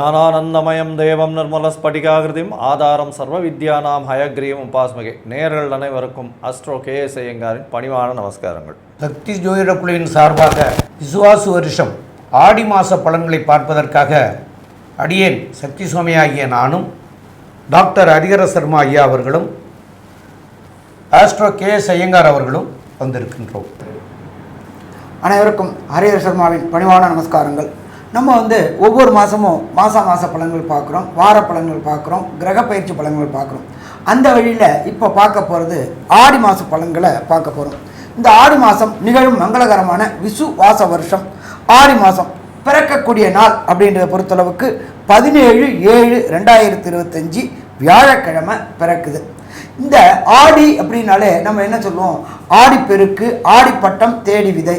ஞானானந்தமயம் தேவம் நிர்மலஸ்படிகாகிருதிம் ஆதாரம் சர்வ வித்யானாம் ஹயக்ரீவம் உபாஸ்மகே. நேர்கள் அனைவருக்கும் அஸ்ட்ரோ கே எஸ் ஐயங்காரின் பணிவான நமஸ்காரங்கள். சக்தி ஜோதிட குழுவின் சார்பாக விசுவாசு வருஷம் ஆடி மாத பலன்களை பார்ப்பதற்காக அடியேன் சக்தி சுவாமி ஆகிய நானும் டாக்டர் ஹரிஹர சர்மா ஐயா அவர்களும் ஆஸ்ட்ரோ கே எஸ் ஐயங்கார் அவர்களும் வந்திருக்கின்றோம். அனைவருக்கும் ஹரிஹர சர்மாவின் பணிவான நமஸ்காரங்கள். நம்ம வந்து ஒவ்வொரு மாதமும் மாதம் மாத பழங்கள் பார்க்குறோம் வார பழங்கள் பார்க்குறோம் கிரக பயிற்சி பழங்கள் பார்க்குறோம். அந்த வழியில் இப்போ பார்க்க போகிறது ஆடி மாத பழங்களை பார்க்க போகிறோம் இந்த ஆடி மாதம் நிகழும் மங்களகரமான விசு வாச வருஷம். ஆடி மாதம் பிறக்கக்கூடிய நாள் அப்படின்றத பொறுத்தளவுக்கு பதினேழு ஏழு ரெண்டாயிரத்தி இருபத்தஞ்சி வியாழக்கிழமை பிறக்குது. இந்த ஆடி அப்படின்னாலே நம்ம என்ன சொல்லுவோம்? ஆடிப்பெருக்கு ஆடிப்பட்டம் தேடி விதை.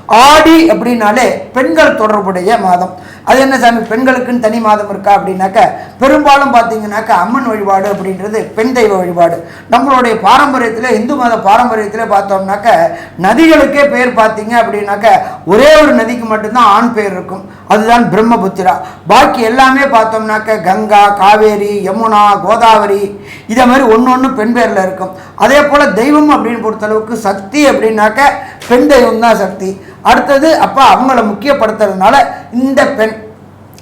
ஆடி அப்படின்னாலே பெண்கள் தொடர்புடைய மாதம். அது என்ன சாமி பெண்களுக்குன்னு தனி மாதம் இருக்கா அப்படின்னாக்க பெரும்பாலும் பார்த்தீங்கன்னாக்க அம்மன் வழிபாடு அப்படின்றது பெண் தெய்வ வழிபாடு. நம்மளுடைய பாரம்பரியத்தில் இந்து மத பாரம்பரியத்தில் பார்த்தோம்னாக்க நதிகளுக்கே பேர் பார்த்தீங்க அப்படின்னாக்க ஒரே ஒரு நதிக்கு மட்டும்தான் ஆண் பேர் இருக்கும். அதுதான் பிரம்மபுத்திரா. பாக்கி எல்லாமே பார்த்தோம்னாக்க கங்கா காவேரி யமுனா கோதாவரி இதை மாதிரி ஒன்று ஒன்று பெண் பேரில் இருக்கும். அதே போல் தெய்வம் அப்படின்னு பொறுத்தளவுக்கு சக்தி அப்படின்னாக்க பெண் தெய்வம் தான் சக்தி. அடுத்தது அப்போ அவங்கள முக்கியப்படுத்துறதுனால இந்த பெண்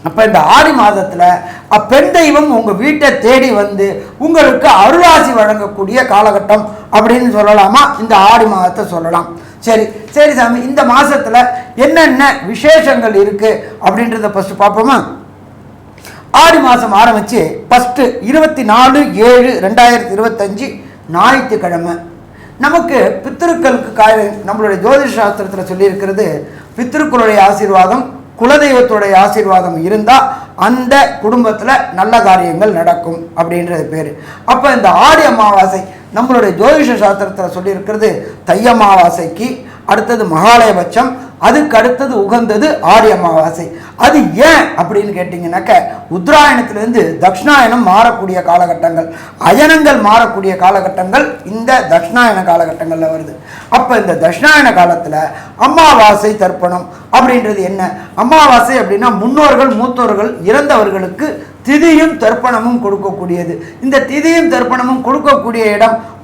அப்போ இந்த ஆடி மாதத்தில் அப்பெண் தெய்வம் உங்கள் வீட்டை தேடி வந்து உங்களுக்கு அருளாசி வழங்கக்கூடிய காலகட்டம் அப்படின்னு சொல்லலாமா? இந்த ஆடி மாதத்தை சொல்லலாம். சரி சரி சாமி இந்த மாதத்தில் என்னென்ன விசேஷங்கள் இருக்குது அப்படின்றத ஃபஸ்ட்டு பார்ப்போமா? ஆடி மாதம் ஆரம்பித்து ஃபஸ்ட்டு இருபத்தி நாலு ஏழு ரெண்டாயிரத்தி இருபத்தஞ்சி ஞாயிற்றுக்கிழமை. நமக்கு பித்திருக்களுக்கு காய நம்மளுடைய ஜோதிஷ சாஸ்திரத்தில் சொல்லியிருக்கிறது பித்திருக்களுடைய ஆசீர்வாதம் குலதெய்வத்துடைய ஆசீர்வாதம் இருந்தால் அந்த குடும்பத்தில் நல்ல காரியங்கள் நடக்கும் அப்படின்றது பேர். அப்போ இந்த ஆடி அமாவாசை நம்மளுடைய ஜோதிஷ சாஸ்திரத்தில் சொல்லியிருக்கிறது தை அமாவாசைக்கு அடுத்தது மகாலயபட்சம் அதுக்கு அடுத்தது உகந்தது ஆடி அமாவாசை. அது ஏன் அப்படின்னு கேட்டிங்கனாக்க உத்தராயணத்திலேருந்து தக்ஷணாயனம் மாறக்கூடிய காலகட்டங்கள் அயனங்கள் மாறக்கூடிய காலகட்டங்கள் இந்த தக்ஷணாயன காலகட்டங்களில் வருது. அப்போ இந்த தட்சிணாயன காலத்தில் அமாவாசை தர்ப்பணம் அப்படின்றது என்ன? அமாவாசை அப்படின்னா முன்னோர்கள் மூத்தோர்கள் இறந்தவர்களுக்கு திதியும் தர்ப்பணமும் கொடுக்கக்கூடியது. இந்த திதியும் தர்ப்பணமும் கொடுக்கக்கூடிய இடம்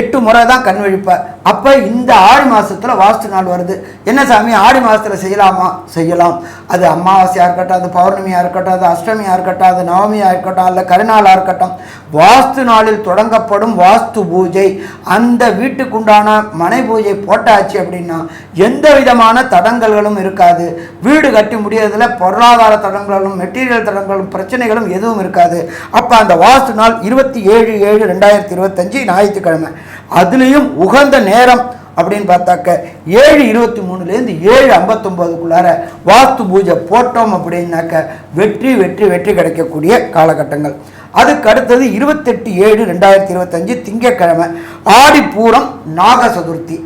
எட்டு முறை தான் கண் விழிப்பார் அப்போ இந்த ஆடி மாதத்தில் வாஸ்து நாள் வருது. என்ன சாமி ஆடி மாதத்தில் செய்யலாமா? செய்யலாம். அது அமாவாசையாக இருக்கட்டும் அது பௌர்ணமியாக இருக்கட்டும் அது அஷ்டமியாக இருக்கட்டும் அது நவமியாக இருக்கட்டும் அல்ல கருநாளாக இருக்கட்டும் வாஸ்து நாளில் தொடங்கப்படும் வாஸ்து பூஜை. அந்த வீட்டுக்குண்டான மனை பூஜை போட்டாச்சு அப்படின்னா எந்த விதமான தடங்கல்களும் இருக்காது. வீடு கட்டி முடியறதுல பொருளாதார தடங்களும் மெட்டீரியல் தடங்களும் பிரச்சனைகளும் எதுவும் இருக்காது. அப்போ அந்த வாஸ்து நாள் இருபத்தி ஏழு ஏழு ரெண்டாயிரத்தி இருபத்தஞ்சு ஞாயிற்றுக்கிழமை. அதுலேயும் உகந்த நேரம் அப்படின்னு பார்த்தாக்க ஏழு இருபத்தி மூணுலேருந்து ஏழு ஐம்பத்தொம்போதுக்குள்ளார வாஸ்து பூஜை போட்டோம் அப்படின்னாக்க வெற்றி வெற்றி வெற்றி கிடைக்கக்கூடிய காலகட்டங்கள். அதுக்கு அடுத்தது இருபத்தெட்டு ஏழு ரெண்டாயிரத்தி இருபத்தஞ்சு திங்கட்கிழமை ஆடி பூரம் நாக சதுர்த்தி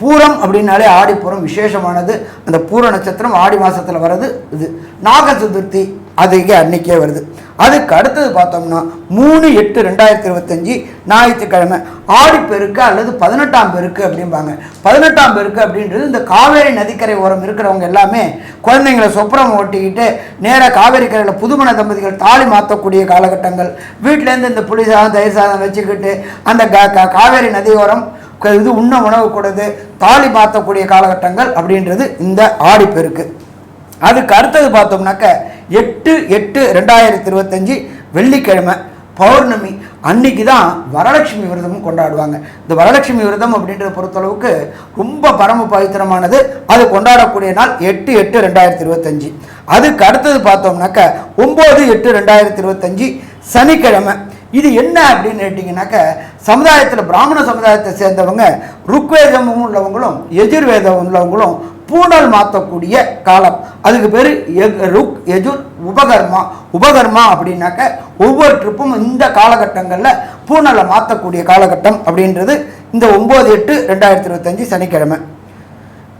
பூரம் அப்படின்னாலே ஆடிப்பூரம் விசேஷமானது. அந்த பூர நட்சத்திரம் ஆடி மாதத்தில் வர்றது இது. நாக சதுர்த்தி அதுக்கு அன்னைக்கே வருது. அதுக்கு அடுத்தது பார்த்தோம்னா மூணு எட்டு ரெண்டாயிரத்தி இருபத்தஞ்சி ஞாயிற்றுக்கிழமை ஆடிப்பெருக்கு அல்லது பதினெட்டாம் பெருக்கு அப்படிம்பாங்க. பதினெட்டாம் பெருக்கு அப்படின்றது இந்த காவேரி நதிக்கரை ஓரம் இருக்கிறவங்க எல்லாமே குழந்தைங்களை சொப்பரம் ஓட்டிக்கிட்டு நேராக காவேரி கரையில் புதுமண தம்பதிகள் தாலி மாற்றக்கூடிய காலகட்டங்கள். வீட்டிலேருந்து இந்த புளி சாதம் தயிர் சாதம் வச்சுக்கிட்டு அந்த காவேரி நதி ஓரம் இது உண்ண உணவு கூடாது தாலி மாற்றக்கூடிய காலகட்டங்கள் அப்படின்றது இந்த ஆடிப்பெருக்கு அதுக்கு அடுத்தது பார்த்தோம்னாக்க எட்டு எட்டு ரெண்டாயிரத்தி இருபத்தஞ்சி வெள்ளிக்கிழமை பௌர்ணமி அன்னைக்கு தான் வரலட்சுமி விரதமும் கொண்டாடுவாங்க. இந்த வரலட்சுமி விரதம் அப்படின்றத பொறுத்தளவுக்கு ரொம்ப பரம பவித்திரமானது. அது கொண்டாடக்கூடிய நாள் எட்டு எட்டு ரெண்டாயிரத்தி இருபத்தஞ்சி அதுக்கு அடுத்தது பார்த்தோம்னாக்க ஒம்பது எட்டு ரெண்டாயிரத்தி இருபத்தஞ்சி சனிக்கிழமை. இது என்ன அப்படின்னு கேட்டிங்கனாக்க சமுதாயத்தில் பிராமண சமுதாயத்தை சேர்ந்தவங்க ருக்வேதமும் உள்ளவங்களும் எஜுர்வேதம் உள்ளவங்களும் பூணல் மாற்றக்கூடிய காலம். அதுக்கு பேர் ருக் எஜுர் உபகர்மா. உபகர்மா அப்படின்னாக்க ஒவ்வொரு ட்ரிப்பும் இந்த காலகட்டங்களில் பூணலை மாற்றக்கூடிய காலகட்டம் அப்படின்றது இந்த ஒம்பது எட்டு ரெண்டாயிரத்தி இருபத்தஞ்சி சனிக்கிழமை.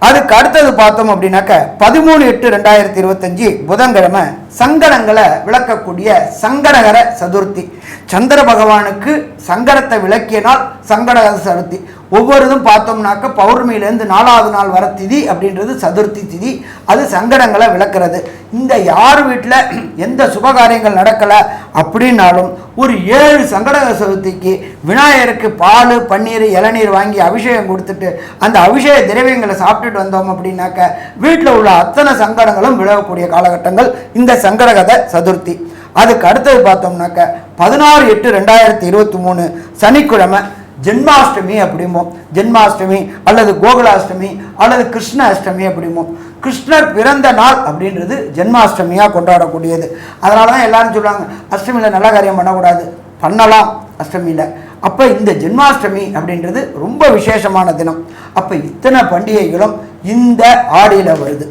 அதுக்கு அடுத்தது பார்த்தோம் அப்படின்னாக்க பதிமூணு எட்டு ரெண்டாயிரத்தி இருபத்தஞ்சி புதன்கிழமை சங்கடங்களை விளக்கக்கூடிய சங்கடகர சதுர்த்தி. சந்திர பகவானுக்கு சங்கடத்தை விளக்கிய நாள் சங்கடகர சதுர்த்தி. ஒவ்வொருதும் பார்த்தோம்னாக்க பௌர்ணமியிலேருந்து நாலாவது நாள் வர திதி அப்படின்றது சதுர்த்தி திதி. அது சங்கடங்களை விளக்குறது. இந்த யார் வீட்டில் எந்த சுபகாரியங்கள் நடக்கலை அப்படின்னாலும் ஒரு ஏழு சங்கட சதுர்த்திக்கு விநாயகருக்கு பால் பன்னீர் இளநீர் வாங்கி அபிஷேகம் கொடுத்துட்டு அந்த அபிஷேக திரவியங்களை சாப்பிட்டுட்டு வந்தோம் அப்படின்னாக்க வீட்டில் உள்ள அத்தனை சங்கடங்களும் விலகக்கூடிய காலகட்டங்கள் இந்த சங்கடகத சதுர்த்தி. அதுக்கு அடுத்தது பார்த்தோம்னாக்க பதினாறு எட்டு ரெண்டாயிரத்தி இருபத்தி மூணு சனிக்கிழமை ஜென்மாஷ்டமி அப்படிமோ ஜென்மாஷ்டமி அல்லது கோகுலாஷ்டமி அல்லது கிருஷ்ண அஷ்டமி அப்படிமோ. கிருஷ்ணர் பிறந்த நாள் அப்படின்றது ஜென்மாஷ்டமியாக கொண்டாடக்கூடியது. அதனால தான் எல்லாரும் சொல்லுவாங்க அஷ்டமியில் நல்ல காரியம் பண்ணக்கூடாது. பண்ணலாம் அஷ்டமியில். அப்போ இந்த ஜென்மாஷ்டமி அப்படின்றது ரொம்ப விசேஷமான தினம். அப்போ இத்தனை பண்டிகைகளும் இந்த ஆடியில் வருது.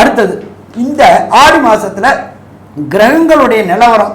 அடுத்தது இந்த ஆடி மாதத்தில் கிரகங்களுடைய நிலவரம்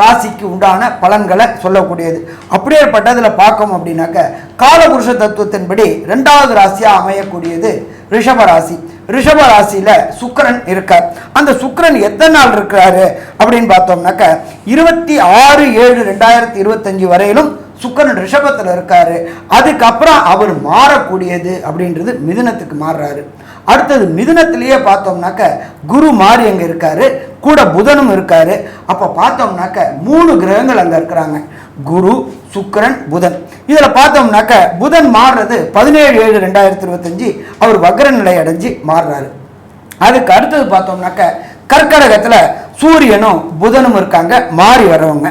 ராசிக்கு உண்டான பலன்களை சொல்லக்கூடியது. அப்படியேப்பட்டதில் பார்க்கோம் அப்படின்னாக்க காலபுருஷ தத்துவத்தின்படி ரெண்டாவது ராசியாக அமையக்கூடியது ரிஷப ராசி. ரிஷப ராசியில் சுக்கிரன் இருக்கார். அந்த சுக்கரன் எத்தனை நாள் இருக்கிறாரு அப்படின்னு பார்த்தோம்னாக்க இருபத்தி ஆறு ஏழு ரெண்டாயிரத்தி இருபத்தஞ்சு வரையிலும் சுக்கிரன் ரிஷபத்தில் இருக்காரு. அதுக்கப்புறம் அவர் மாறக்கூடியது அப்படின்றது மிதுனத்துக்கு மாறுறாரு. அடுத்தது மிதுனத்திலேயே பார்த்தோம்னாக்க குரு மாறி அங்கே இருக்காரு. கூட புதனும் இருக்காரு. அப்போ பார்த்தோம்னாக்க மூணு கிரகங்கள் அங்கே இருக்கிறாங்க. குரு சுக்கிரன் புதன். இதில் பார்த்தோம்னாக்க புதன் மாறுறது பதினேழு ஏழு ரெண்டாயிரத்தி இருபத்தஞ்சி அவர் வக்ர நிலை அடைஞ்சு மாறுறாரு. அதுக்கு அடுத்தது பார்த்தோம்னாக்க கர்க்கடகத்தில் சூரியனும் புதனும் இருக்காங்க. மாறி வர்றவங்க.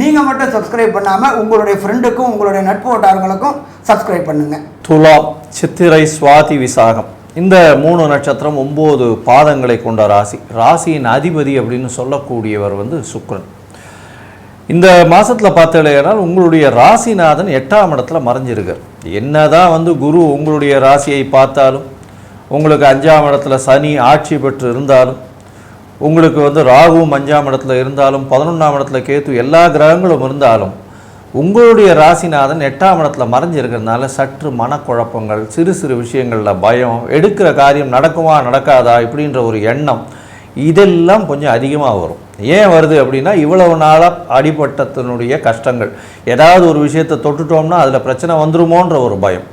நீங்கள் மட்டும் சப்ஸ்கிரைப் பண்ணாமல் உங்களுடைய ஃப்ரெண்டுக்கும் உங்களுடைய நட்பு வட்டாரங்களுக்கும் சப்ஸ்கிரைப் பண்ணுங்கள் துலா சித்திரை சுவாதி விசாகம். இந்த மூணு நட்சத்திரம் ஒம்பது பாதங்களை கொண்ட ராசி. ராசியின் அதிபதி அப்படின்னு சொல்லக்கூடியவர் வந்து சுக்ரன். இந்த மாதத்தில் பார்த்தீங்கன்னா உங்களுடைய ராசிநாதன் எட்டாம் இடத்துல மறைஞ்சிருக்கார். என்னதான் வந்து குரு உங்களுடைய ராசியை பார்த்தாலும் உங்களுக்கு அஞ்சாம் இடத்துல சனி ஆட்சி பெற்று இருந்தாலும் உங்களுக்கு வந்து ராகுவும் அஞ்சாம் இடத்துல இருந்தாலும் பதினொன்றாம் இடத்துல கேத்து எல்லா கிரகங்களும் இருந்தாலும் உங்களுடைய ராசிநாதன் எட்டாம் இடத்துல மறைஞ்சிருக்கிறதுனால சற்று மனக்குழப்பங்கள் சிறு சிறு விஷயங்களில் பயம் எடுக்கிற காரியம் நடக்குமா நடக்காதா இப்படின்ற ஒரு எண்ணம் இதெல்லாம் கொஞ்சம் அதிகமாக வரும். ஏன் வருது அப்படின்னா இவ்வளவு நாளாக அடிபட்டத்தினுடைய கஷ்டங்கள். ஏதாவது ஒரு விஷயத்தை தொட்டுட்டோம்னா அதில் பிரச்சனை வந்துருமோன்ற ஒரு பயம்.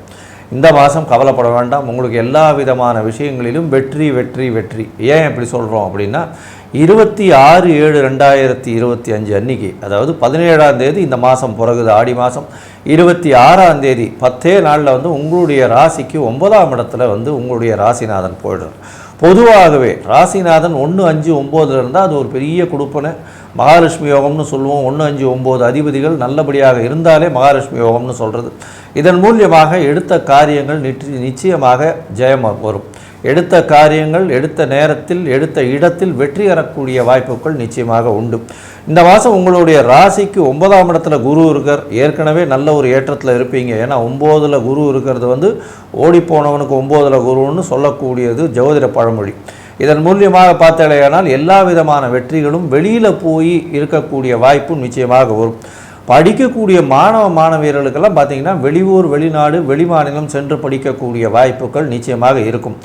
இந்த மாதம் கவலைப்பட வேண்டாம். உங்களுக்கு எல்லா விதமான விஷயங்களிலும் வெற்றி வெற்றி வெற்றி. ஏன் இப்படி சொல்கிறோம் அப்படின்னா இருபத்தி ஆறு ஏழு ரெண்டாயிரத்தி இருபத்தி அஞ்சு அன்னைக்கு அதாவது பதினேழாம் தேதி இந்த மாதம் பிறகுது ஆடி மாதம். இருபத்தி ஆறாம் தேதி பத்தே நாளில் வந்து உங்களுடைய ராசிக்கு ஒன்பதாம் இடத்துல வந்து உங்களுடைய ராசிநாதன் போயிடுறார். பொதுவாகவே ராசிநாதன் ஒன்று அஞ்சு ஒம்போதுல இருந்தால் அது ஒரு பெரிய கொடுப்பனை. மகாலட்சுமி யோகம்னு சொல்லுவோம். ஒன்று அஞ்சு ஒம்பது அதிபதிகள் நல்லபடியாக இருந்தாலே மகாலட்சுமி யோகம்னு சொல்கிறது இதன் மூலியமாக எடுத்த காரியங்கள் நிச்ச நிச்சயமாக ஜெயம் வரும். எடுத்த காரியங்கள் எடுத்த நேரத்தில் எடுத்த இடத்தில் வெற்றி பெறக்கூடிய வாய்ப்புகள் நிச்சயமாக உண்டு. இந்த மாதம் உங்களுடைய ராசிக்கு ஒன்பதாம் இடத்துல குரு இருக்கார். ஏற்கனவே நல்ல ஒரு ஏற்றத்தில் இருப்பீங்க. ஏன்னா ஒம்போதில் குரு இருக்கிறது வந்து ஓடிப்போனவனுக்கு ஒம்போதில் குருன்னு சொல்லக்கூடியது ஜோதிட பழமொழி. இதன் மூலியமாக பார்த்தாலேயானால் எல்லா விதமான வெற்றிகளும் வெளியில் போய் இருக்கக்கூடிய வாய்ப்பும் நிச்சயமாக வரும். படிக்கக்கூடிய மாணவ மாணவியர்களுக்கெல்லாம் பார்த்தீங்கன்னா வெளியூர் வெளிநாடு வெளிமாநிலம் சென்று படிக்கக்கூடிய வாய்ப்புகள் நிச்சயமாக இருக்கும்.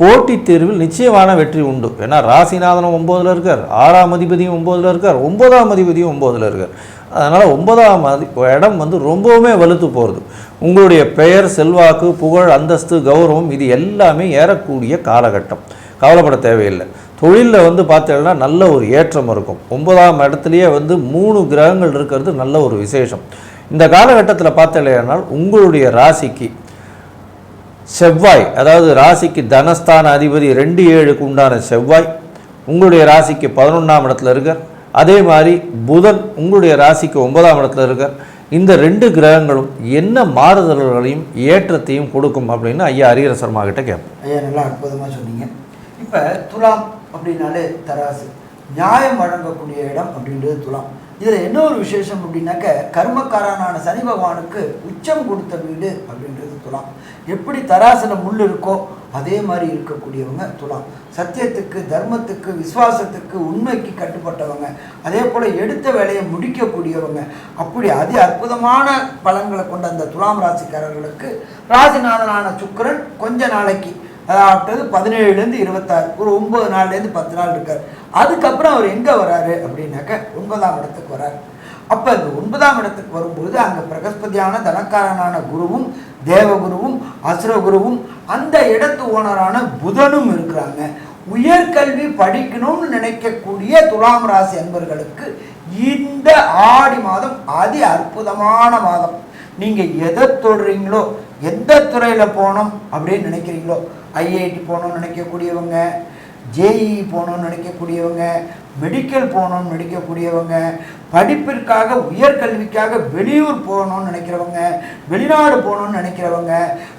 போட்டித் தேர்வில் நிச்சயமான வெற்றி உண்டு. ஏன்னா ராசிநாதனும் ஒம்போதில் இருக்கார் ஆறாம் அதிபதியும் ஒம்போதில் இருக்கார் ஒன்பதாம் அதிபதியும் ஒம்போதில் இருக்கார். அதனால் ஒன்பதாம் அதி இடம் வந்து ரொம்பவுமே வலுத்து போகிறது உங்களுடைய பெயர் செல்வாக்கு புகழ் அந்தஸ்து கௌரவம் இது எல்லாமே ஏறக்கூடிய காலகட்டம். கவலைப்பட தேவையில்லை. தொழிலில் வந்து பார்த்தீங்கன்னா நல்ல ஒரு ஏற்றம் இருக்கும். ஒன்பதாம் இடத்துலையே வந்து மூணு கிரகங்கள் இருக்கிறது நல்ல ஒரு விசேஷம். இந்த காலகட்டத்தில் பார்த்தீங்கன்னா உங்களுடைய ராசிக்கு செவ்வாய் அதாவது ராசிக்கு தனஸ்தான அதிபதி ரெண்டு ஏழுக்கு உண்டான செவ்வாய் உங்களுடைய ராசிக்கு பதினொன்றாம் இடத்துல இருக்கார். அதே மாதிரி புதன் உங்களுடைய ராசிக்கு ஒன்பதாம் இடத்துல இருக்கார். இந்த ரெண்டு கிரகங்களும் என்ன மாறுதல்களையும் ஏற்றத்தையும் கொடுக்கும் அப்படின்னு ஐயா ஹரிகரசர்மா கிட்ட கேட்போம். ஐயா நல்லா அற்புதமாக சொன்னீங்க. இப்போ துலாம் அப்படின்னாலே தராசு. நியாயம் வழங்கக்கூடிய இடம் அப்படின்றது துலாம். இதில் என்ன ஒரு விசேஷம் அப்படின்னாக்க கர்மக்காரனான சனி பகவானுக்கு உச்சம் கொடுத்த வீடு அப்படின்றது துலாம். எப்படி தராசில் முள் இருக்கோ அதே மாதிரி இருக்கக்கூடியவங்க துலாம். சத்தியத்துக்கு தர்மத்துக்கு விசுவாசத்துக்கு உண்மைக்கு கட்டுப்பட்டவங்க. அதே போல் எடுத்த வேலையை முடிக்கக்கூடியவங்க. அப்படி அதி அற்புதமான பலன்களை கொண்ட அந்த துலாம் ராசிக்காரர்களுக்கு ராசிநாதனான சுக்கரன் கொஞ்ச நாளைக்கு அதாவது பதினேழுலேருந்து இருபத்தாறு ஒரு ஒம்பது நாள்லேருந்து பத்து நாள் இருக்கார். அதுக்கப்புறம் அவர் எங்கே வராரு அப்படின்னாக்க ஒன்பதாம் இடத்துக்கு வராரு. அப்போ இந்த ஒன்பதாம் இடத்துக்கு வரும்போது அங்கே பிரகஸ்பதியான தனக்காரனான குருவும் தேவகுருவும் அசுரகுருவும் அந்த இடத்து ஓனரான புதனும் இருக்கிறாங்க. உயர்கல்வி படிக்கணும்னு நினைக்கக்கூடிய துலாம் ராசி அன்பர்களுக்கு இந்த ஆடி மாதம் அதி அற்புதமான மாதம். நீங்கள் எதை தொடுறீங்களோ எந்த துறையில் போகணும் அப்படின்னு நினைக்கிறீங்களோ ஐஐடி போகணும்னு நினைக்கக்கூடியவங்க ஜேஇ போகணும்னு நினைக்கக்கூடியவங்க மெடிக்கல் போகணும்னு நினைக்கக்கூடியவங்க படிப்பிற்காக உயர்கல்விக்காக வெளியூர் போகணும்னு நினைக்கிறவங்க வெளிநாடு போகணும்னு நினைக்கிறவங்க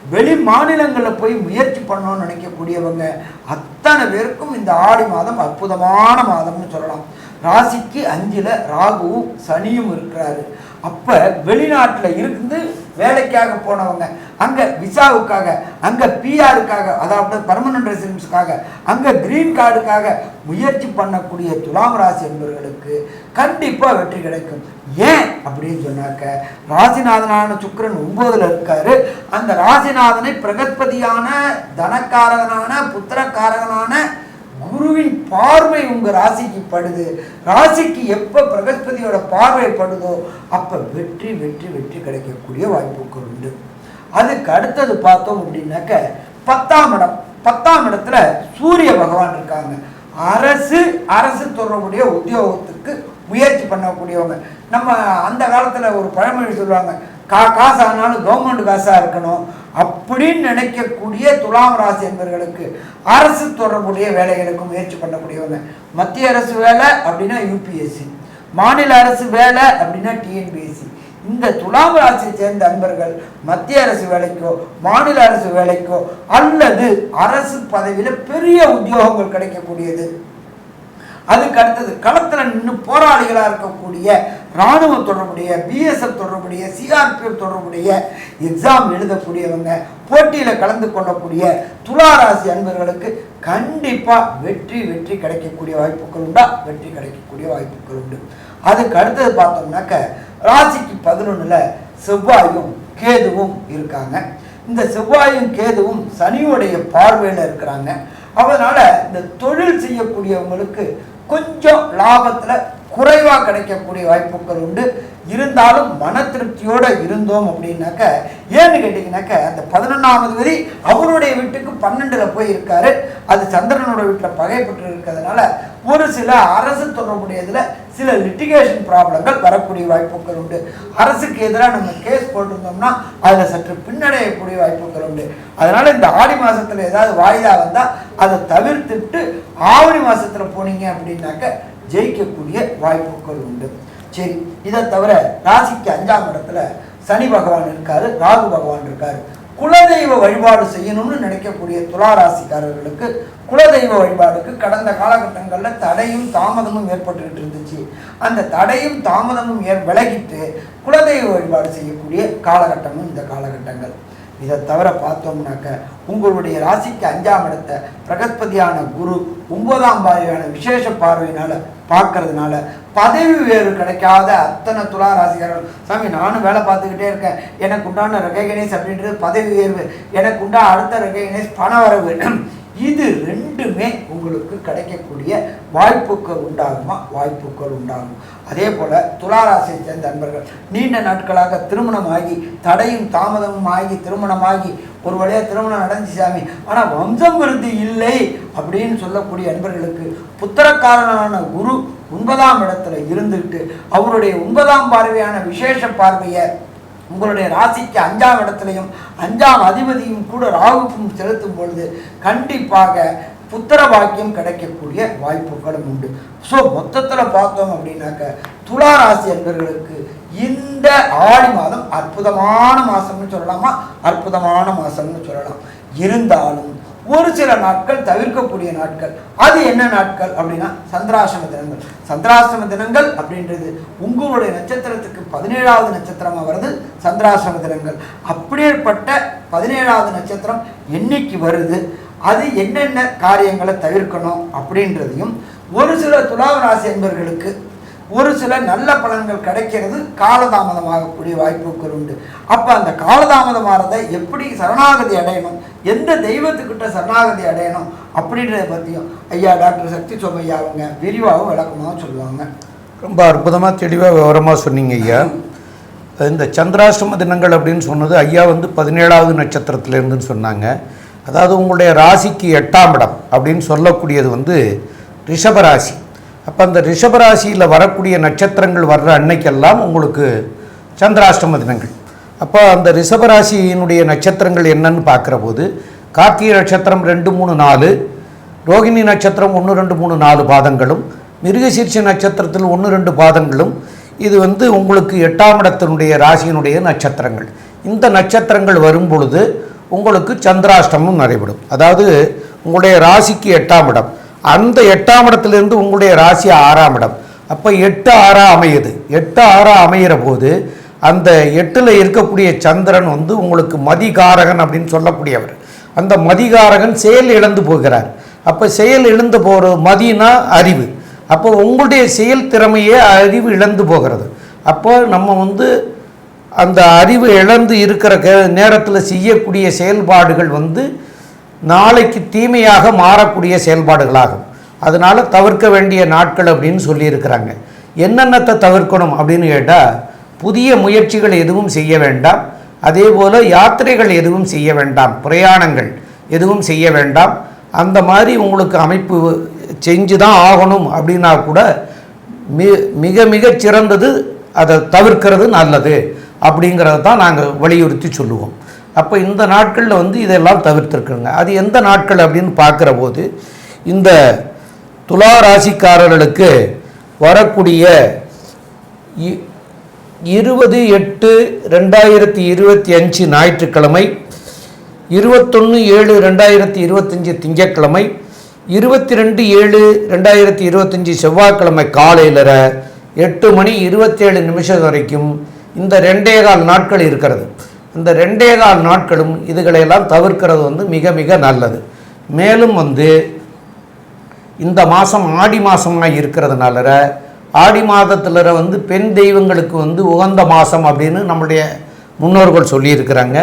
வெளி மாநிலங்களில் போய் முயற்சி பண்ணணும்னு நினைக்கக்கூடியவங்க அத்தனை பேருக்கும் இந்த ஆடி மாதம் அற்புதமான மாதம்னு சொல்லலாம். ராசிக்கு அஞ்சில் ராகுவும் சனியும் இருக்கிறாரு. அப்போ வெளிநாட்டில் இருந்து வேலைக்காக போனவங்க அங்கே விசாவுக்காக அங்கே பிஆருக்காக அதாவது பர்மனன்ட் ரெசிடென்ஸுக்காக அங்கே கிரீன் கார்டுக்காக முயற்சி பண்ணக்கூடிய துலாம் ராசி என்பவர்களுக்கு கண்டிப்பாக வெற்றி கிடைக்கும். ஏன் அப்படின்னு சொன்னாக்க ராசிநாதனான சுக்கரன் ஒன்பதுல இருக்காரு. அந்த ராசிநாதனை பிரகத்பதியான தனக்காரகனான புத்திரக்காரகனான குருவின் பார்வை உங்கள் ராசிக்கு படுது. ராசிக்கு எப்போ பிரகஸ்பதியோட பார்வை படுதோ அப்போ வெற்றி வெற்றி வெற்றி கிடைக்கக்கூடிய வாய்ப்புகள் உண்டு. அதுக்கு அடுத்தது பார்த்தோம் அப்படின்னாக்க பத்தாம் இடம். பத்தாம் இடத்துல சூரிய பகவான் இருக்காங்க. அரசு அரசு தொடர்புடைய உத்தியோகத்துக்கு முயற்சி பண்ணக்கூடியவங்க. நம்ம அந்த காலத்தில் ஒரு பழமொழி சொல்லுவாங்க கா காசு ஆனாலும் கவர்மெண்ட் காசாக இருக்கணும். அப்படின்னு நினைக்கக்கூடிய துலாம் ராசி என்பவர்களுக்கு அரசு தொடர்புடைய வேலைகளுக்கு முயற்சி பண்ணக்கூடியவங்க. மத்திய அரசு வேலை அப்படின்னா யூபிஎஸ்சி மாநில அரசு வேலை அப்படின்னா டிஎன்பிஎஸ்சி இந்த துலாம் ராசியை சேர்ந்த அன்பர்கள் மத்திய அரசு வேலைக்கோ மாநில அரசு வேலைக்கோ அல்லது அரசு பதவியில் பெரிய உத்தியோகங்கள் கிடைக்கக்கூடியது. அதுக்கு அடுத்தது களத்தில் நின்று போராளிகளாக இருக்கக்கூடிய இராணுவ தொடர்புடைய பிஎஸ்எஃப் தொடர்புடைய சிஆர்பிஎஃப் தொடர்புடைய எக்ஸாம் எழுதக்கூடியவங்க போட்டியில் கலந்து கொள்ளக்கூடிய துளாராசி அன்பர்களுக்கு கண்டிப்பாக வெற்றி வெற்றி கிடைக்கக்கூடிய வாய்ப்புகள் உண்டா? வெற்றி கிடைக்கக்கூடிய வாய்ப்புகள் உண்டு. அதுக்கு அடுத்தது பார்த்தோம்னாக்க ராசிக்கு பதினொன்றில் செவ்வாயும் கேதுவும் இருக்காங்க. இந்த செவ்வாயும் கேதுவும் சனியுடைய பார்வையில் இருக்கிறாங்க. அதனால் இந்த தொழில் செய்யக்கூடியவங்களுக்கு கொஞ்சம் லாபத்தில் குறைவாக கிடைக்கக்கூடிய வாய்ப்புகள் உண்டு. இருந்தாலும் மன திருப்தியோடு இருந்தோம் அப்படின்னாக்க ஏன்னு கேட்டிங்கனாக்க அந்த பதினொன்றாவது வரி அவருடைய வீட்டுக்கு பன்னெண்டில் போய் இருக்காரு அது சந்திரனோட வீட்டில் பகைப்பட்டு இருக்கிறதுனால ஒரு சில அரசு தொடர்புடையதில் சில லிட்டிகேஷன் ப்ராப்ளங்கள் வரக்கூடிய வாய்ப்புகள் உண்டு. அரசுக்கு எதிராக நம்ம கேஸ் போட்டிருந்தோம்னா அதில் சற்று பின்னடையக்கூடிய வாய்ப்புகள் உண்டு. அதனால் இந்த ஆடி மாதத்தில் ஏதாவது வாய்தா வந்தால் அதை தவிர்த்துட்டு ஆவணி மாதத்தில் போனீங்க அப்படின்னாக்க ஜெயிக்கக்கூடிய வாய்ப்புகள் உண்டு. சரி இதை தவிர ராசிக்கு அஞ்சாம் இடத்துல சனி பகவான் இருக்காரு ராகு பகவான் இருக்காரு. குலதெய்வ வழிபாடு செய்யணும்னு நினைக்கக்கூடிய துலா ராசிக்காரர்களுக்கு குலதெய்வ வழிபாடுக்கு கடந்த காலகட்டங்களில் தடையும் தாமதமும் ஏற்பட்டுக்கிட்டு இருந்துச்சு. அந்த தடையும் தாமதமும் ஏ விலகிட்டு குலதெய்வ வழிபாடு செய்யக்கூடிய காலகட்டமும் இந்த காலகட்டங்கள். இதை தவிர பார்த்தோம்னாக்க உங்களுடைய ராசிக்கு அஞ்சாம் இடத்தை பிரகஸ்பதியான குரு ஒன்பதாம் பார்வையான விசேஷ பார்வையினால பார்க்கறதுனால பதவி உயர்வு கிடைக்காத அத்தனை துலா ராசிக்காரர்கள். சாமி நானும் வேலை பார்த்துக்கிட்டே இருக்கேன். எனக்கு உண்டான ரெகனைஸ் அப்படின்றது பதவி உயர்வு. எனக்கு உண்டான அடுத்த ரெகனைஸ் பண வரவு. இது ரெண்டுமே உங்களுக்கு கிடைக்கக்கூடிய வாய்ப்புகள் உண்டாகுமா? வாய்ப்புகள் உண்டாகும். அதே போல துளாராசியை சேர்ந்த நண்பர்கள் நீண்ட நாட்களாக திருமணமாகி தடையும் தாமதமும் ஆகி திருமணமாகி ஒரு வழியாக திருமணம் நடந்துச்சு சாமி ஆனால் வம்சம் விருது இல்லை அப்படின்னு சொல்லக்கூடிய நண்பர்களுக்கு புத்திரக்காரனான குரு ஒன்பதாம் இடத்துல இருந்துட்டு அவருடைய ஒன்பதாம் பார்வையான விசேஷ பார்வையை உங்களுடைய ராசிக்கு அஞ்சாம் இடத்துலையும் அஞ்சாம் அதிபதியும் கூட ராகுக்கும் செலுத்தும் பொழுது கண்டிப்பாக புத்திர பாக்கியம் கிடைக்கக்கூடிய வாய்ப்புகளும் உண்டு. ஸோ மொத்தத்தில் பார்த்தோம் அப்படின்னாக்க துலா ராசி என்பவர்களுக்கு இந்த ஆடி மாதம் அற்புதமான மாதம்னு சொல்லலாமா? அற்புதமான மாதம்னு சொல்லலாம். இருந்தாலும் ஒரு சில நாட்கள் தவிர்க்கக்கூடிய நாட்கள். அது என்ன நாட்கள் அப்படின்னா சந்திராசிரம தினங்கள். சந்திராசிரம தினங்கள் அப்படின்றது உங்களுடைய நட்சத்திரத்துக்கு பதினேழாவது நட்சத்திரமாக வருது சந்திராசிரம தினங்கள். அப்படியேற்பட்ட பதினேழாவது நட்சத்திரம் என்னைக்கு வருது? அது என்னென்ன காரியங்களை தவிர்க்கணும் அப்படின்றதையும் ஒரு சில துலாவராசி என்பவர்களுக்கு ஒரு சில நல்ல பலன்கள் கிடைக்கிறது காலதாமதமாகக்கூடிய வாய்ப்புகள் உண்டு. அப்போ அந்த காலதாமதமானதை எப்படி சரணாகதி அடையணும்? எந்த தெய்வத்துக்கிட்ட சரணாகதி அடையணும்? அப்படின்றத பற்றியும் ஐயா டாக்டர் சக்தி சோமையா அவங்க விரிவாகவும் விளக்கமாகவும் சொல்லுவாங்க. ரொம்ப அற்புதமாக தெளிவாக விவரமாக சொன்னீங்க ஐயா. இந்த சந்திராசிரம தினங்கள் அப்படின்னு சொன்னது ஐயா வந்து பதினேழாவது நட்சத்திரத்துலேருந்துன்னு சொன்னாங்க. அதாவது உங்களுடைய ராசிக்கு எட்டாம் இடம் அப்படின்னு சொல்லக்கூடியது வந்து ரிஷபராசி. அப்போ அந்த ரிஷபராசியில் வரக்கூடிய நட்சத்திரங்கள் வர்ற அன்னைக்கெல்லாம் உங்களுக்கு சந்திராஷ்டம தினங்கள். அப்போ அந்த ரிஷபராசியினுடைய நட்சத்திரங்கள் என்னன்னு பார்க்குற போது கார்த்திகை நட்சத்திரம் ரெண்டு மூணு நாலு ரோகிணி நட்சத்திரம் ஒன்று ரெண்டு மூணு நாலு பாதங்களும் மிருகசீர்ஷ நட்சத்திரத்தில் ஒன்று ரெண்டு பாதங்களும் இது வந்து உங்களுக்கு எட்டாம் இடத்தினுடைய ராசியினுடைய நட்சத்திரங்கள். இந்த நட்சத்திரங்கள் வரும் பொழுது உங்களுக்கு சந்திராஷ்டமம் நடைபெறும். அதாவது உங்களுடைய ராசிக்கு எட்டாம் இடம். அந்த எட்டாம் இடத்துலேருந்து உங்களுடைய ராசி ஆறாம் இடம். அப்போ எட்டு ஆறா அமையுது. எட்டு ஆறா அமையிற போது அந்த எட்டில் இருக்கக்கூடிய சந்திரன் வந்து உங்களுக்கு மதிகாரகன் அப்படின்னு சொல்லக்கூடியவர். அந்த மதிகாரகன் செயல் இழந்து போகிறார். அப்போ செயல் இழந்து போகிற மதினா அறிவு. அப்போ உங்களுடைய செயல் திறமையே அறிவு இழந்து போகிறது. அப்போ நம்ம வந்து அந்த அறிவு இழந்து இருக்கிற நேரத்தில் செய்யக்கூடிய செயல்பாடுகள் வந்து நாளைக்கு தீமையாக மாறக்கூடிய செயல்பாடுகளாகும். அதனால் தவிர்க்க வேண்டிய நாட்கள் அப்படின்னு சொல்லியிருக்கிறாங்க. என்னென்னத்தை தவிர்க்கணும் அப்படின்னு கேட்டால் புதிய முயற்சிகள் எதுவும் செய்ய வேண்டாம். அதே போல் யாத்திரைகள் எதுவும் செய்ய வேண்டாம். பிரயாணங்கள் எதுவும் செய்ய வேண்டாம். அந்த மாதிரி உங்களுக்கு அமைப்பு செஞ்சு தான் ஆகணும் அப்படின்னா கூட மி மிக மிக சிறந்தது அதை தவிர்க்கிறது நல்லது அப்படிங்கிறத தான் நாங்கள் வலியுறுத்தி சொல்லுவோம். அப்போ இந்த நாட்களில் வந்து இதெல்லாம் தவிர்த்துருக்குங்க அது எந்த நாட்கள் அப்படின்னு பார்க்குற போது இந்த துலா ராசிக்காரர்களுக்கு வரக்கூடிய இ- இருபது எட்டு ரெண்டாயிரத்தி இருபத்தி அஞ்சு ஞாயிற்றுக்கிழமை இருபத்தொன்று ஏழு ரெண்டாயிரத்தி இருபத்தஞ்சி திங்கட்கிழமை இருபத்தி ரெண்டு ஏழு ரெண்டாயிரத்தி இருபத்தஞ்சி செவ்வாய்க்கிழமை காலையில் எட்டு மணி இருபத்தேழு நிமிஷம் வரைக்கும் இந்த ரெண்டே கால் நாட்கள் இருக்கிறது. இந்த ரெண்டே கால் நாட்களும் இதுகளையெல்லாம் தவிர்க்கிறது வந்து மிக மிக நல்லது. மேலும் வந்து இந்த மாதம் ஆடி மாதமாக இருக்கிறதுனால ஆடி மாதத்தில் வந்து பெண் தெய்வங்களுக்கு வந்து உகந்த மாதம் அப்படின்னு நம்முடைய முன்னோர்கள் சொல்லியிருக்கிறாங்க.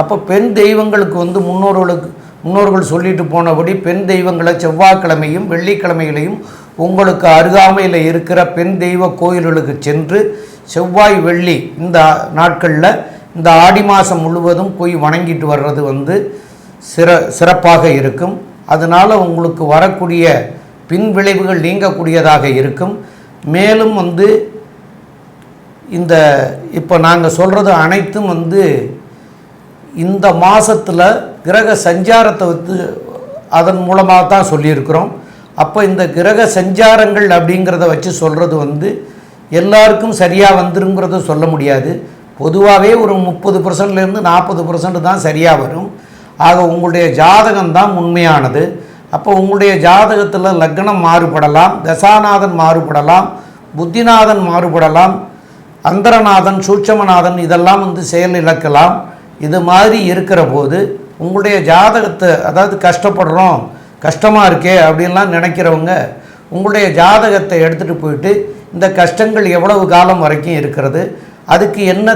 அப்போ பெண் தெய்வங்களுக்கு வந்து முன்னோர்களுக்கு முன்னோர்கள் சொல்லிட்டு போனபடி பெண் தெய்வங்களை செவ்வாய்க்கிழமையும் வெள்ளிக்கிழமைகளையும் உங்களுக்கு அருகாமையில் இருக்கிற பெண் தெய்வ கோயில்களுக்கு சென்று செவ்வாய் வெள்ளி இந்த நாட்களில் இந்த ஆடி மாதம் முழுவதும் போய் வணங்கிட்டு வர்றது வந்து சிற சிறப்பாக இருக்கும். அதனால் உங்களுக்கு வரக்கூடிய பின் விளைவுகள் நீங்கக்கூடியதாக இருக்கும். மேலும் வந்து இந்த இப்போ நாங்கள் சொல்கிறது அனைத்தும் வந்து இந்த மாதத்தில் கிரக சஞ்சாரத்தை வந்து அதன் மூலமாக தான் சொல்லியிருக்கிறோம். அப்போ இந்த கிரக சஞ்சாரங்கள் அப்படிங்கிறத வச்சு சொல்கிறது வந்து எல்லாருக்கும் சரியாக வந்துருங்கிறத சொல்ல முடியாது. பொதுவாகவே ஒரு முப்பது பர்சன்ட்லேருந்து நாற்பது பர்சன்ட் தான் சரியாக வரும். ஆக உங்களுடைய ஜாதகம் தான் உண்மையானது. அப்போ உங்களுடைய ஜாதகத்தில் லக்னம் மாறுபடலாம் தசாநாதன் மாறுபடலாம் புத்திநாதன் மாறுபடலாம் அந்தரநாதன் சூட்சமநாதன் இதெல்லாம் வந்து செயல் இழக்கலாம். இது மாதிரி இருக்கிற போது உங்களுடைய ஜாதகத்தை அதாவது கஷ்டப்படுறோம் கஷ்டமாக இருக்கே அப்படின்லாம் நினைக்கிறவங்க உங்களுடைய ஜாதகத்தை எடுத்துகிட்டு போயிட்டு இந்த கஷ்டங்கள் எவ்வளவு காலம் வரைக்கும் இருக்கிறது? அதுக்கு என்ன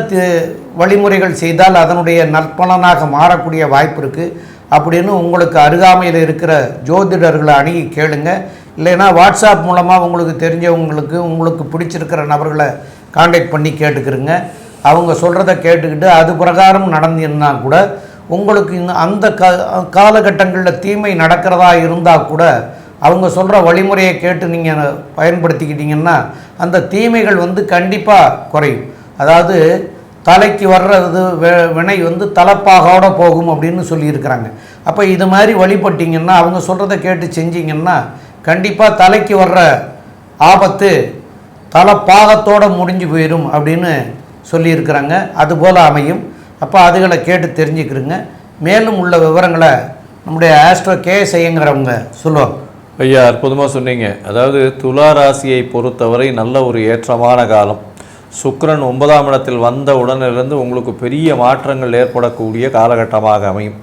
வழிமுறைகள் செய்தால் அதனுடைய நற்பலனாக மாறக்கூடிய வாய்ப்பு இருக்குது அப்படின்னு உங்களுக்கு அருகாமையில் இருக்கிற ஜோதிடர்களை அணுகி கேளுங்க. இல்லைன்னா வாட்ஸ்அப் மூலமாக உங்களுக்கு தெரிஞ்சவங்களுக்கு உங்களுக்கு பிடிச்சிருக்கிற நபர்களை காண்டாக்ட் பண்ணி கேட்டுக்கிறங்க அவங்க சொல்கிறத கேட்டுக்கிட்டு அது பிரகாரம் நடந்தீங்கன்னா கூட உங்களுக்கு இந்த அந்த க காலகட்டங்களில் தீமை நடக்கிறதா இருந்தால் கூட அவங்க சொல்கிற வழிமுறையை கேட்டு நீங்கள் பயன்படுத்திக்கிட்டீங்கன்னா அந்த தீமைகள் வந்து கண்டிப்பாக குறையும். அதாவது தலைக்கு வர்றது வி- வினை வந்து தலைப்பாகோட போகும் அப்படின்னு சொல்லியிருக்கிறாங்க. அப்போ இது மாதிரி வழிபட்டிங்கன்னா அவங்க சொல்கிறத கேட்டு செஞ்சீங்கன்னா கண்டிப்பாக தலைக்கு வர்ற ஆபத்து தலைப்பாகத்தோடு முடிஞ்சு போயிடும் அப்படின்னு சொல்லியிருக்கிறாங்க. அதுபோல் அமையும். அப்போ அதுகளை கேட்டு தெரிஞ்சுக்கிறோங்க மேலும் உள்ள விவரங்களை நம்முடைய ஆஸ்ட்ரோ கே செய்யுங்கிறவங்க சொல்லுவாங்க. ஐயா அற்புதமாக சொன்னீங்க. அதாவது துலா ராசியை பொறுத்தவரை நல்ல ஒரு ஏற்றமான காலம். சுக்ரன் ஒன்பதாம் இடத்தில் வந்த உடனிலிருந்து உங்களுக்கு பெரிய மாற்றங்கள் ஏற்படக்கூடிய காலகட்டமாக அமையும்.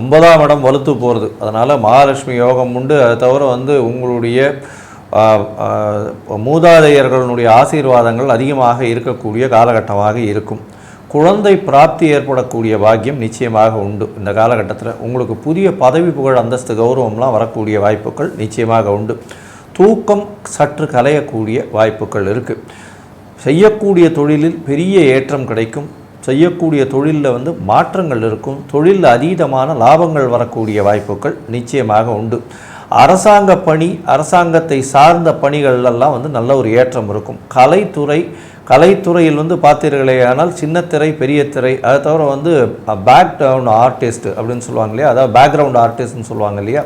ஒன்பதாம் இடம் வலுத்து போகிறது அதனால் மகாலட்சுமி யோகம் உண்டு. அதை தவிர வந்து உங்களுடைய மூதாதையர்களுடைய ஆசீர்வாதங்கள் அதிகமாக இருக்கக்கூடிய காலகட்டமாக இருக்கும். குழந்தை பிராப்தி ஏற்படக்கூடிய பாக்கியம் நிச்சயமாக உண்டு. இந்த காலகட்டத்தில் உங்களுக்கு புதிய பதவி புகழ் அந்தஸ்து கௌரவம்லாம் வரக்கூடிய வாய்ப்புகள் நிச்சயமாக உண்டு. தூக்கம் சற்று கலையக்கூடிய வாய்ப்புகள் இருக்குது செய்யக்கூடிய தொழிலில் பெரிய ஏற்றம் கிடைக்கும். செய்யக்கூடிய தொழிலில் வந்து மாற்றங்கள் இருக்கும். தொழிலில் அதீதமான லாபங்கள் வரக்கூடிய வாய்ப்புகள் நிச்சயமாக உண்டு. அரசாங்க பணி அரசாங்கத்தை சார்ந்த பணிகளெல்லாம் வந்து நல்ல ஒரு ஏற்றம் இருக்கும். கலைத்துறை கலைத்துறையில் வந்து பார்த்தீர்களே ஆனால் சின்ன திரை பெரிய திரை அதை தவிர வந்து பேக் டவுன் ஆர்டிஸ்ட் அப்படின்னு சொல்லுவாங்க இல்லையா? அதாவது பேக்ரவுண்ட் ஆர்டிஸ்ட்னு சொல்லுவாங்க இல்லையா?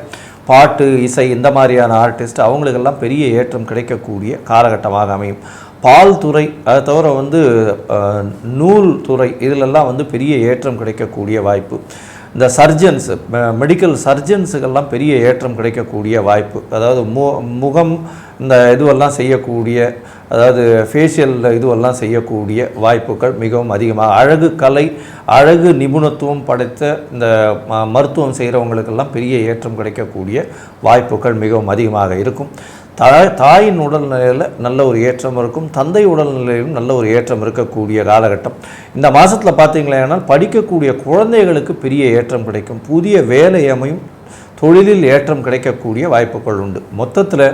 பாட்டு இசை இந்த மாதிரியான ஆர்டிஸ்ட் அவங்களுக்கெல்லாம் பெரிய ஏற்றம் கிடைக்கக்கூடிய காலகட்டமாக அமையும். பால் துறை அதை தவிர வந்து நூல் துறை இதிலெல்லாம் வந்து பெரிய ஏற்றம் கிடைக்கக்கூடிய வாய்ப்பு. இந்த சர்ஜன்ஸு மெடிக்கல் சர்ஜன்ஸுக்கெல்லாம் பெரிய ஏற்றம் கிடைக்கக்கூடிய வாய்ப்பு. அதாவது மு முகம் இந்த இதுவெல்லாம் செய்யக்கூடிய அதாவது ஃபேஷியல் இதுவெல்லாம் செய்யக்கூடிய வாய்ப்புகள் மிகவும் அதிகமாக. அழகு கலை அழகு நிபுணத்துவம் படைத்த இந்த ம- மருத்துவம் செய்கிறவங்களுக்கெல்லாம் பெரிய ஏற்றம் கிடைக்கக்கூடிய வாய்ப்புகள் மிகவும் அதிகமாக இருக்கும். தாய் தாயின் உடல்நிலையில் நல்ல ஒரு ஏற்றம் இருக்கும். தந்தை உடல்நிலையிலும் நல்ல ஒரு ஏற்றம் இருக்கக்கூடிய காலகட்டம். இந்த மாதத்தில் பார்த்தீங்களேனால் படிக்கக்கூடிய குழந்தைகளுக்கு பெரிய ஏற்றம் கிடைக்கும். புதிய வேலை அமையும் தொழிலில் ஏற்றம் கிடைக்கக்கூடிய வாய்ப்புகள் உண்டு. மொத்தத்தில்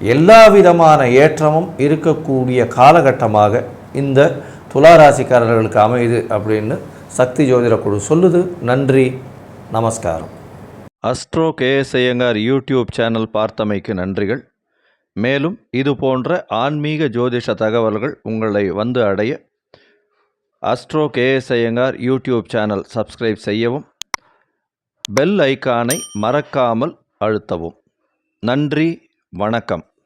எல்லா விதமான ஏற்றமும் இருக்கக்கூடிய காலகட்டமாக இந்த துளாராசிக்காரர்களுக்கு அமையுது அப்படின்னு சக்தி ஜோதிட குழு சொல்லுது. நன்றி நமஸ்காரம். Astro K S Iyengar YouTube channel பார்த்தமைக்கு நன்றிகள். மேலும் இது போன்ற ஆன்மீக ஜோதிஷ தகவல்கள் உங்களை வந்து அடைய astro KS Iyengar YouTube channel subscribe செய்யவும் பெல் ஐகானை மறக்காமல் அழுத்தவும். நன்றி வணக்கம்.